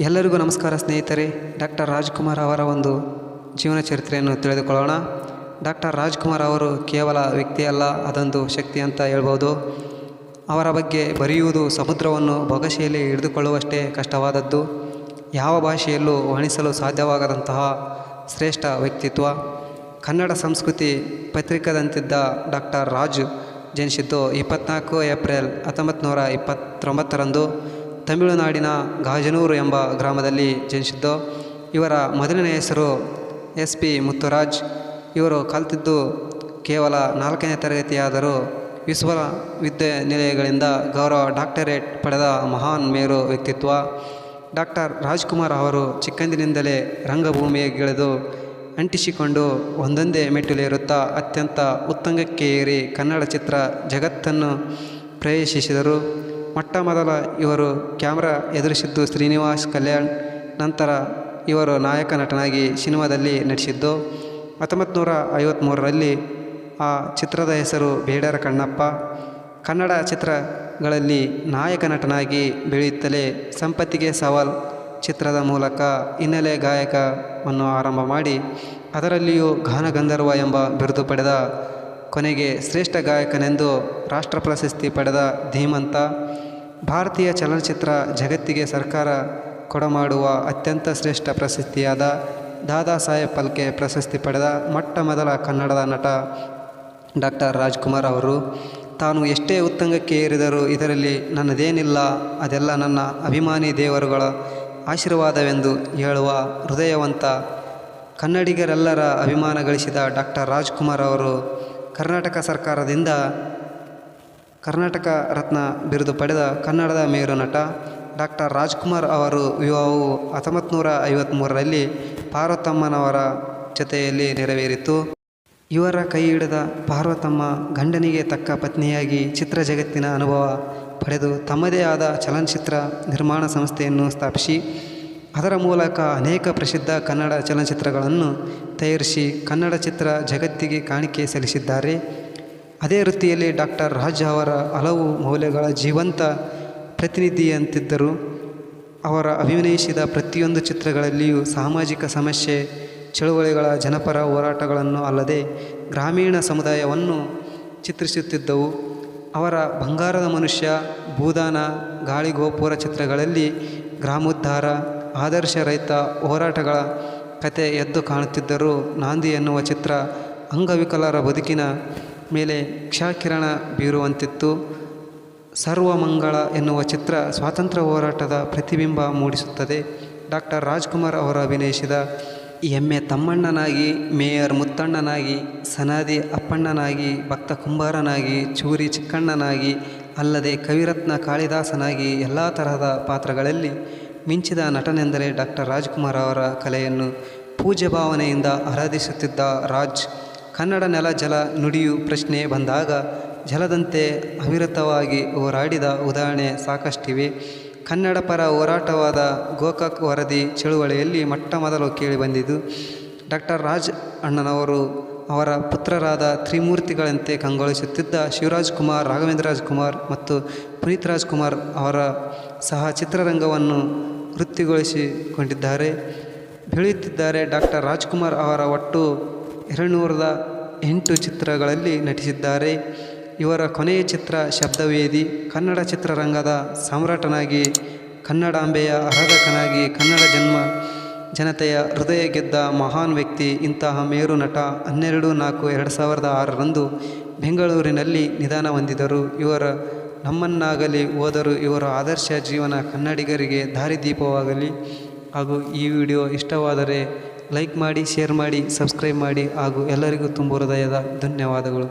ಎಲ್ಲರಿಗೂ ನಮಸ್ಕಾರ ಸ್ನೇಹಿತರೆ, ಡಾಕ್ಟರ್ ರಾಜ್ಕುಮಾರ್ ಅವರ ಒಂದು ಜೀವನ ಚರಿತ್ರೆಯನ್ನು ತಿಳಿದುಕೊಳ್ಳೋಣ. ಡಾಕ್ಟರ್ ರಾಜ್ಕುಮಾರ್ ಅವರು ಕೇವಲ ವ್ಯಕ್ತಿಯಲ್ಲ ಅದೊಂದು ಶಕ್ತಿ ಅಂತ ಹೇಳ್ಬೋದು. ಅವರ ಬಗ್ಗೆ ಬರೆಯುವುದು ಸಮುದ್ರವನ್ನು ಬೊಗಸೆಯಲ್ಲಿ ಹಿಡಿದುಕೊಳ್ಳುವಷ್ಟೇ ಕಷ್ಟವಾದದ್ದು. ಯಾವ ಭಾಷೆಯಲ್ಲೂ ವರ್ಣಿಸಲು ಸಾಧ್ಯವಾಗದಂತಹ ಶ್ರೇಷ್ಠ ವ್ಯಕ್ತಿತ್ವ. ಕನ್ನಡ ಸಂಸ್ಕೃತಿ ಪತ್ರಿಕಾದಂತಿದ್ದ ಡಾಕ್ಟರ್ ರಾಜ್ ಜನಿಸಿದ್ದು ಇಪ್ಪತ್ನಾಲ್ಕು ಏಪ್ರಿಲ್ ಹತ್ತೊಂಬತ್ತು ನೂರ ಇಪ್ಪತ್ತೊಂಬತ್ತರಂದು. ತಮಿಳುನಾಡಿನ ಗಾಜನೂರು ಎಂಬ ಗ್ರಾಮದಲ್ಲಿ ಜನಿಸಿದ್ದು ಇವರ ಮೊದಲನೇ ಹೆಸರು ಎಸ್ ಪಿ ಮುತ್ತುರಾಜ್. ಇವರು ಕಲಿತಿದ್ದು ಕೇವಲ ನಾಲ್ಕನೇ ತರಗತಿಯಾದರೂ ವಿಶ್ವವಿದ್ಯಾನಿಲಯಗಳಿಂದ ಗೌರವ ಡಾಕ್ಟರೇಟ್ ಪಡೆದ ಮಹಾನ್ ಮೇರು ವ್ಯಕ್ತಿತ್ವ. ಡಾಕ್ಟರ್ ರಾಜ್ಕುಮಾರ್ ಅವರು ಚಿಕ್ಕಂದಿನಿಂದಲೇ ರಂಗಭೂಮಿಗಿಳಿದು ಅಂಟಿಸಿಕೊಂಡು ಒಂದೊಂದೇ ಮೆಟ್ಟಿಲೇರುತ್ತಾ ಅತ್ಯಂತ ಉತ್ತಂಗಕ್ಕೆ ಏರಿ ಕನ್ನಡ ಚಿತ್ರ ಜಗತ್ತನ್ನು ಪ್ರವೇಶಿಸಿದರು. ಮೊಟ್ಟ ಮೊದಲ ಇವರು ಕ್ಯಾಮ್ರಾ ಎದುರಿಸಿದ್ದು ಶ್ರೀನಿವಾಸ್ ಕಲ್ಯಾಣ್, ನಂತರ ಇವರು ನಾಯಕ ನಟನಾಗಿ ಸಿನಿಮಾದಲ್ಲಿ ನಟಿಸಿದ್ದು. ಹತ್ತೊಂಬತ್ತು ನೂರ ಐವತ್ತ್ಮೂರರಲ್ಲಿ ಆ ಚಿತ್ರದ ಹೆಸರು ಬೇಡರ ಕಣ್ಣಪ್ಪ. ಕನ್ನಡ ಚಿತ್ರಗಳಲ್ಲಿ ನಾಯಕ ನಟನಾಗಿ ಬೆಳೆಯುತ್ತಲೇ ಸಂಪತ್ತಿಗೆ ಸವಾಲ್ ಚಿತ್ರದ ಮೂಲಕ ಹಿನ್ನೆಲೆ ಗಾಯಕವನ್ನು ಆರಂಭ ಮಾಡಿ, ಅದರಲ್ಲಿಯೂ ಗಾನಗಂಧರ್ವ ಎಂಬ ಬಿರುದು ಪಡೆದ ಕೊನೆಗೆ ಶ್ರೇಷ್ಠ ಗಾಯಕನೆಂದು ರಾಷ್ಟ್ರ ಪ್ರಶಸ್ತಿ ಪಡೆದ ಧೀಮಂತ, ಭಾರತೀಯ ಚಲನಚಿತ್ರ ಜಗತ್ತಿಗೆ ಸರ್ಕಾರ ಕೊಡಮಾಡುವ ಅತ್ಯಂತ ಶ್ರೇಷ್ಠ ಪ್ರಶಸ್ತಿಯಾದ ದಾದಾ ಸಾಹೇಬ್ ಫಲ್ಕೆ ಪ್ರಶಸ್ತಿ ಪಡೆದ ಮೊಟ್ಟ ಮೊದಲ ಕನ್ನಡದ ನಟ ಡಾಕ್ಟರ್ ರಾಜ್ಕುಮಾರ್ ಅವರು, ತಾನು ಎಷ್ಟೇ ಉತ್ತಂಗಕ್ಕೆ ಏರಿದರೂ ಇದರಲ್ಲಿ ನನ್ನದೇನಿಲ್ಲ, ಅದೆಲ್ಲ ನನ್ನ ಅಭಿಮಾನಿ ದೇವರುಗಳ ಆಶೀರ್ವಾದವೆಂದು ಹೇಳುವ ಹೃದಯವಂತ ಕನ್ನಡಿಗರೆಲ್ಲರ ಅಭಿಮಾನ ಗಳಿಸಿದ ಡಾಕ್ಟರ್ ರಾಜ್ಕುಮಾರ್ ಅವರು ಕರ್ನಾಟಕ ಸರ್ಕಾರದಿಂದ ಕರ್ನಾಟಕ ರತ್ನ ಬಿರುದು ಪಡೆದ ಕನ್ನಡದ ಮೇರು ನಟ ಡಾಕ್ಟರ್ ರಾಜ್ಕುಮಾರ್ ಅವರು ವಿವಾಹವು ಹತ್ತೊಂಬತ್ತು ನೂರ ಐವತ್ತ್ಮೂರರಲ್ಲಿ ಪಾರ್ವತಮ್ಮನವರ ಜೊತೆಯಲ್ಲಿ ನೆರವೇರಿತು. ಇವರ ಕೈ ಹಿಡಿದ ಪಾರ್ವತಮ್ಮ ಗಂಡನಿಗೆ ತಕ್ಕ ಪತ್ನಿಯಾಗಿ ಚಿತ್ರ ಜಗತ್ತಿನ ಅನುಭವ ಪಡೆದು ತಮ್ಮದೇ ಆದ ಚಲನಚಿತ್ರ ನಿರ್ಮಾಣ ಸಂಸ್ಥೆಯನ್ನು ಸ್ಥಾಪಿಸಿ ಅದರ ಮೂಲಕ ಅನೇಕ ಪ್ರಸಿದ್ಧ ಕನ್ನಡ ಚಲನಚಿತ್ರಗಳನ್ನು ತಯಾರಿಸಿ ಕನ್ನಡ ಚಿತ್ರ ಜಗತ್ತಿಗೆ ಕಾಣಿಕೆ ಸಲ್ಲಿಸಿದ್ದಾರೆ. ಅದೇ ವೃತ್ತಿಯಲ್ಲಿ ಡಾಕ್ಟರ್ ರಾಜ್ ಅವರ ಹಲವು ಮೌಲ್ಯಗಳ ಜೀವಂತ ಪ್ರತಿನಿಧಿಯಂತಿದ್ದರು. ಅವರ ಅಭಿನಯಿಸಿದ ಪ್ರತಿಯೊಂದು ಚಿತ್ರಗಳಲ್ಲಿಯೂ ಸಾಮಾಜಿಕ ಸಮಸ್ಯೆ, ಚಳುವಳಿಗಳ ಜನಪರ ಹೋರಾಟಗಳನ್ನು ಅಲ್ಲದೆ ಗ್ರಾಮೀಣ ಸಮುದಾಯವನ್ನು ಚಿತ್ರಿಸುತ್ತಿದ್ದವು. ಅವರ ಬಂಗಾರದ ಮನುಷ್ಯ, ಭೂದಾನ, ಗಾಳಿಗೋಪುರ ಚಿತ್ರಗಳಲ್ಲಿ ಗ್ರಾಮೋದ್ಧಾರ ಆದರ್ಶ ರೈತ ಹೋರಾಟಗಳ ಕತೆ ಎದ್ದು ಕಾಣುತ್ತಿದ್ದರೂ ನಾಂದಿ ಎನ್ನುವ ಚಿತ್ರ ಅಂಗವಿಕಲರ ಬದುಕಿನ ಮೇಲೆ ಕ್ಷಕಿರಣ ಬೀರುವಂತಿತ್ತು. ಸರ್ವಮಂಗಳ ಎನ್ನುವ ಚಿತ್ರ ಸ್ವಾತಂತ್ರ್ಯ ಹೋರಾಟದ ಪ್ರತಿಬಿಂಬ ಮೂಡಿಸುತ್ತದೆ. ಡಾಕ್ಟರ್ ರಾಜ್ಕುಮಾರ್ ಅವರು ಅಭಿನಯಿಸಿದ ಎಮ್ಮೆ ತಮ್ಮಣ್ಣನಾಗಿ, ಮೇಯರ್ ಮುತ್ತಣ್ಣನಾಗಿ, ಸನಾದಿ ಅಪ್ಪಣ್ಣನಾಗಿ, ಭಕ್ತ ಕುಂಬಾರನಾಗಿ, ಚೂರಿ ಚಿಕ್ಕಣ್ಣನಾಗಿ, ಅಲ್ಲದೆ ಕವಿರತ್ನ ಕಾಳಿದಾಸನಾಗಿ ಎಲ್ಲ ತರಹದ ಪಾತ್ರಗಳಲ್ಲಿ ಮಿಂಚಿದ ನಟನೆಂದರೆ ಡಾಕ್ಟರ್ ರಾಜ್ಕುಮಾರ್ ಅವರ ಕಲೆಯನ್ನು ಪೂಜ್ಯ ಭಾವನೆಯಿಂದ ಆರಾಧಿಸುತ್ತಿದ್ದ ರಾಜ್. ಕನ್ನಡ ನೆಲ, ಜಲ, ನುಡಿಯು ಪ್ರಶ್ನೆ ಬಂದಾಗ ಜಲದಂತೆ ಅವಿರತವಾಗಿ ಹೋರಾಡಿದ ಉದಾಹರಣೆ ಸಾಕಷ್ಟಿವೆ. ಕನ್ನಡ ಪರ ಹೋರಾಟವಾದ ಗೋಕಾಕ್ ವರದಿ ಚಳುವಳಿಯಲ್ಲಿ ಮೊಟ್ಟ ಮೊದಲು ಕೇಳಿಬಂದಿದ್ದು ಡಾಕ್ಟರ್ ರಾಜ್ ಅಣ್ಣನವರು ಅವರ ಪುತ್ರರಾದ ತ್ರಿಮೂರ್ತಿಗಳಂತೆ ಕಂಗೊಳಿಸುತ್ತಿದ್ದ ಶಿವರಾಜ್ ಕುಮಾರ್ ರಾಘವೇಂದ್ರ ರಾಜ್ಕುಮಾರ್ ಮತ್ತು ಪುನೀತ್ ರಾಜ್ಕುಮಾರ್ ಅವರ ಸಹ ಚಿತ್ರರಂಗವನ್ನು ವೃತ್ತಿಗೊಳಿಸಿಕೊಂಡಿದ್ದಾರೆ. ಬೆಳೆಯುತ್ತಿದ್ದಾರೆ ಡಾಕ್ಟರ್ ರಾಜ್ಕುಮಾರ್ ಅವರ ಒಟ್ಟು ಎರಡುನೂರದ ಎಂಟು ಚಿತ್ರಗಳಲ್ಲಿ ನಟಿಸಿದ್ದಾರೆ. ಇವರ ಕೊನೆಯ ಚಿತ್ರ ಶಬ್ದವೇದಿ, ಕನ್ನಡ ಚಿತ್ರರಂಗದ ಸಾಮ್ರಾಟನಾಗಿ, ಕನ್ನಡಾಂಬೆಯ ಆರಾಧಕನಾಗಿ, ಕನ್ನಡ ಜನ್ಮ ಜನತೆಯ ಹೃದಯ ಗೆದ್ದ ಮಹಾನ್ ವ್ಯಕ್ತಿ ಇಂತಹ ಮೇರು ನಟ ಹನ್ನೆರಡು ನಾಲ್ಕು ಎರಡು ಸಾವಿರದ ಆರರಂದು ಬೆಂಗಳೂರಿನಲ್ಲಿ ನಿಧನ ಹೊಂದಿದರು. ಇವರ ನಮ್ಮನ್ನಾಗಲಿ ಹೋದರು ಇವರ ಆದರ್ಶ ಜೀವನ ಕನ್ನಡಿಗರಿಗೆ ದಾರಿದೀಪವಾಗಲಿ ಹಾಗೂ ಈ ವಿಡಿಯೋ ಇಷ್ಟವಾದರೆ ಲೈಕ್ ಮಾಡಿ, ಶೇರ್ ಮಾಡಿ, ಸಬ್ಸ್ಕ್ರೈಬ್ ಮಾಡಿ ಹಾಗೂ ಎಲ್ಲರಿಗೂ ತುಂಬ ಹೃದಯದ ಧನ್ಯವಾದಗಳು.